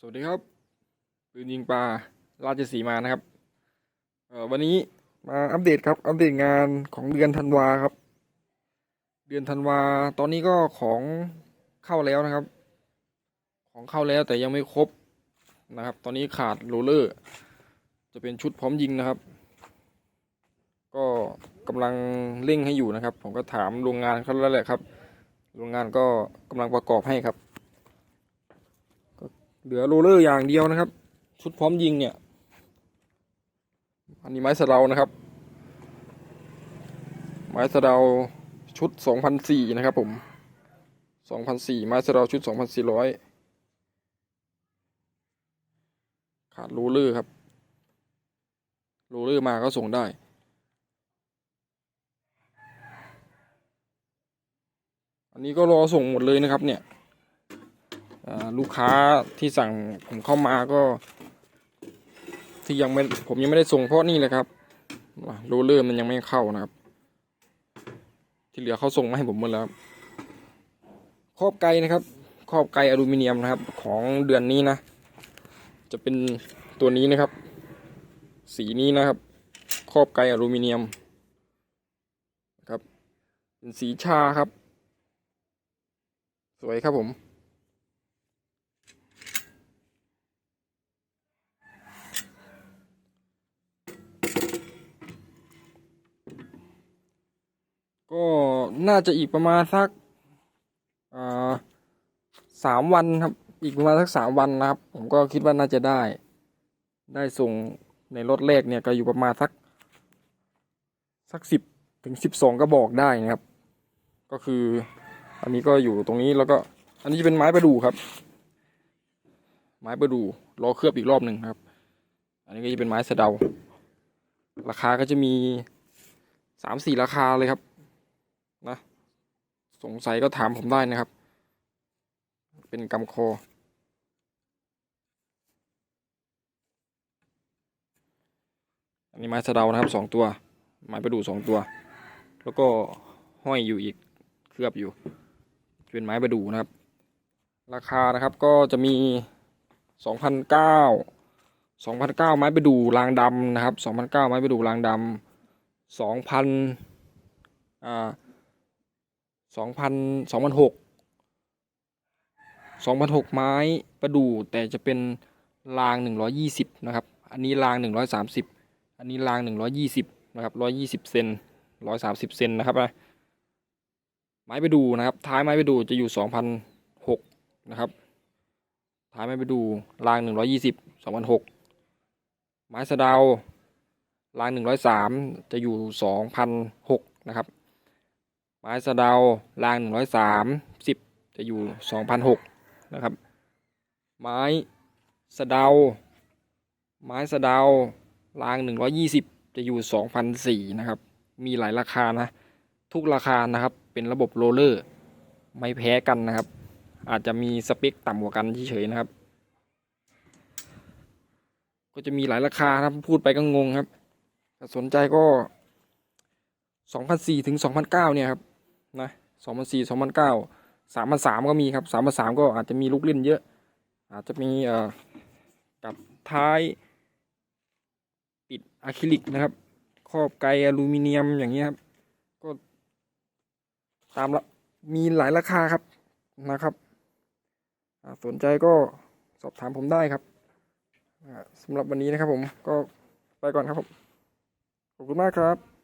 สวัสดีครับปืนยิงปลาราชสีมานะครับเออวันนี้มาอัปเดตครับ อัปเดตงานของเดือนธันวาครับ เดือนธันวาตอนนี้ก็ของเข้าแล้วนะครับ ของเข้าแล้วแต่ยังไม่ครบนะครับ ตอนนี้ขาดโรลเลอร์ จะเป็นชุดพร้อมยิงนะครับ ก็กำลังเร่งให้อยู่นะครับ ผมก็ถามโรงงานเขาแล้วแหละครับ โรงงานก็กำลังประกอบให้ครับ เหลือโรลเลอร์อย่างเดียวนะครับ ชุดพร้อมยิงเนี่ย อันนี้ไม้สะเดานะครับ ไม้สะเดาชุดสองพันสี่นะครับผมสองพันสี่ไม้สะเดาชุดสองพันสี่ร้อยขาดโรลเลอร์ครับโรลเลอร์มาก็ส่งได้อันนี้ก็รอส่งหมดเลยนะครับเนี่ย ลูกค้าที่สั่งผมเข้ามาก็ ที่ยังไม่ผมยังไม่ได้ส่งเพราะนี่เลยครับโรลเลอร์มันยังไม่เข้านะครับ ที่เหลือเขาส่งมาให้ผมหมดแล้วครับครอบไกลนะครับครอบไกลอลูมิเนียมนะครับ ของเดือนนี้นะ จะเป็นตัวนี้นะครับ สีนี้นะครับ ครอบไกลอลูมิเนียมครับ เป็นสีชาครับ สวยครับผม ก็ น่าจะอีกประมาณสักสามวันครับ อีกประมาณสักสามวันนะครับ ผมก็คิดว่าน่าจะได้ ได้ส่งในรถแรกเนี่ยก็อยู่ประมาณสัก สักสิบถึงสิบสองกระบอกได้นะครับ ก็คือ อันนี้ก็อยู่ตรงนี้แล้วก็ อันนี้จะเป็นไม้ประดู่ครับ ไม้ประดู่รอเคลือบอีกรอบหนึ่งครับ อันนี้ก็จะเป็นไม้สะเดา ราคาก็จะมีสามสี่ราคาเลยครับ นะ สงสัยก็ถามผมได้นะครับ เป็นกำคอ อันนี้ไม้สะเดานะครับสองตัว ไม้ประดู่สองตัว แล้วก็ห้อยอยู่อีกเคลือบอยู่ เป็นไม้ประดู่นะครับ ราคานะครับก็จะมีสองพันเก้าสองพันเก้าไม้ประดู่รางดำนะครับสองพันเก้าไม้ประดู่รางดำสองพันอ่า สองพันสองพันหกสองพันหกไม้ประดู่แต่จะเป็นรางหนึ่งร้อยี่สิบนะครับ อันนี้รางหนึ่งร้อยสามสิบอันนี้รางหนึ่งร้อยี่สิบนะครับร้อยี่สิบเซนร้อยสามสิบเซนนะครับนะไม้ไปดูนะครับ ท้ายไม้ไปดูจะอยู่สองพันหกนะครับท้ายไม้ไปดูรางหนึ่งร้อยี่สิบสองพันหกไม้สะดาวรางหนึ่งร้อยสามจะอยู่สองพันหกนะครับ ไม้สะเดารางหนึ่งร้อยสามสิบจะอยู่สองพันหกนะครับ ไม้สะเดา ไม้สะเดารางหนึ่งร้อยี่สิบจะอยู่สองพันสี่นะครับ มีหลายราคานะ ทุกราคานะครับเป็นระบบโรลเลอร์ ไม่แพ้กันนะครับ อาจจะมีสเปคต่ำกว่ากันเฉยๆนะครับ ก็จะมีหลายราคานะครับพูดไปก็งงครับถ้าสนใจก็สองพันสี่ถึงสองพันเก้าเนี่ยครับ นะสองพันสี่สองพันเก้าสามพันสามก็มีครับสามพันสามก็อาจจะมีลูกเล่นเยอะ อาจจะมีเอ่อกับท้ายปิดอะคริลิกนะครับครอบไกลอลูมิเนียมอย่างเงี้ยครับก็ตามละมีหลายราคาครับนะครับสนใจก็สอบถามผมได้ครับสำหรับวันนี้นะครับผมก็ไปก่อนครับผมขอบคุณมากครับ